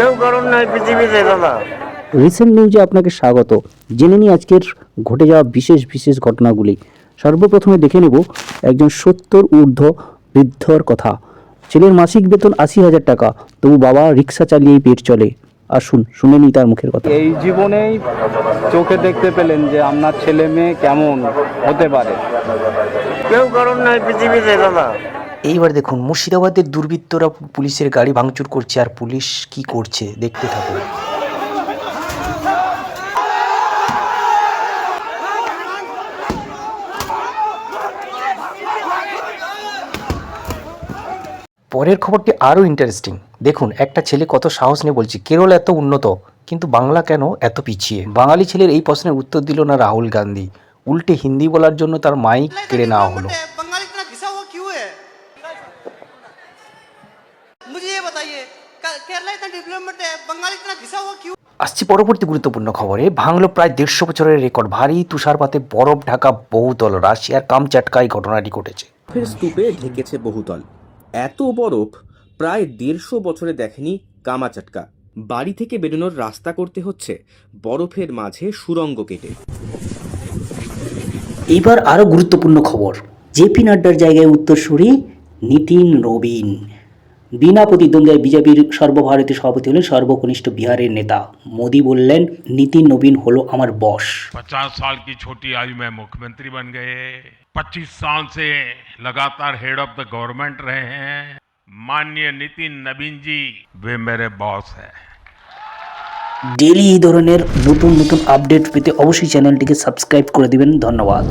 কেউ কারণ নাই পৃথিবীতে দাদা। রিসেন্ট নিউজে আপনাকে স্বাগত। জেনে নিই আজকের ঘটে যাওয়া বিশেষ বিশেষ ঘটনাগুলি। সর্বপ্রথমে দেখে নেব একজন সত্তর ঊর্ধ্ব বৃদ্ধর কথা। ছেলের মাসিক বেতন আশি হাজার টাকা তবু বাবা রিক্সা চালিয়েই পেট চলে। আসুন শুনে নিই তার মুখের কথা। এই জীবনেই চোখে দেখতে পেলেন যে আপনার ছেলে মেয়ে কেমন হতে পারে। কেউ কারণ নাই পৃথিবীতে দাদা। এইবার দেখুন, মুর্শিদাবাদের দুর্বৃত্তরা পুলিশের গাড়ি ভাঙচুর করছে আর পুলিশ কি করছে দেখতে থাকুন। পরের খবরটি আরও ইন্টারেস্টিং দেখুন, একটা ছেলে কত সাহস নিয়ে বলছে, কেরল এত উন্নত, কিন্তু বাংলা কেন এত পিছিয়ে? বাঙালি ছেলের এই প্রশ্নের উত্তর দিল না রাহুল গান্ধী। উল্টে হিন্দি বলার জন্য তার মাইক কেড়ে নেওয়া হলো। बताइए का- केरला इतना डेवलपमेंट है बंगाल इतना घिसा हुआ क्यों আসছি পরবর্তী গুরুত্বপূর্ণ খবরে ভাঙল প্রায় দেড়শো বছরের রেকর্ড ভারী তুষারপাতে বরফ ঢাকা বহুতল রাশিয়ার কামচাটকায় ঘটনাটি ঘটেছে বরফের স্তূপে ঢেকেছে বহুতল এত বরফ প্রায় দেড়শো বছরে দেখেনি কামাচাটকা বাড়ি থেকে বেরোনোর রাস্তা করতে হচ্ছে বরফের মাঝে সুরঙ্গ কেটে এইবার আরও গুরুত্বপূর্ণ খবর জেপি নাড্ডার জায়গায় উত্তরসূরি নীতিন নবীন বিনা প্রতিদ্বন্দ্বিতায় বিজেপির সর্বভারতীয় সভাপতি হলেন সর্বকনিষ্ঠ বিহারের নেতা মোদী বললেন নীতিন নবীন হলো আমার বশ पचास साल की छोटी आयु में मुख्यमंत्री बन गए पच्चीस साल से लगातार हेड ऑफ द गवर्नमेंट रहे हैं माननीय नितिन नवीन जी वे मेरे बॉस हैं ডেলি এই ধরনের নতুন নতুন আপডেট পেতে অবশ্যই চ্যানেলটিকে সাবস্ক্রাইব করে দিবেন ধন্যবাদ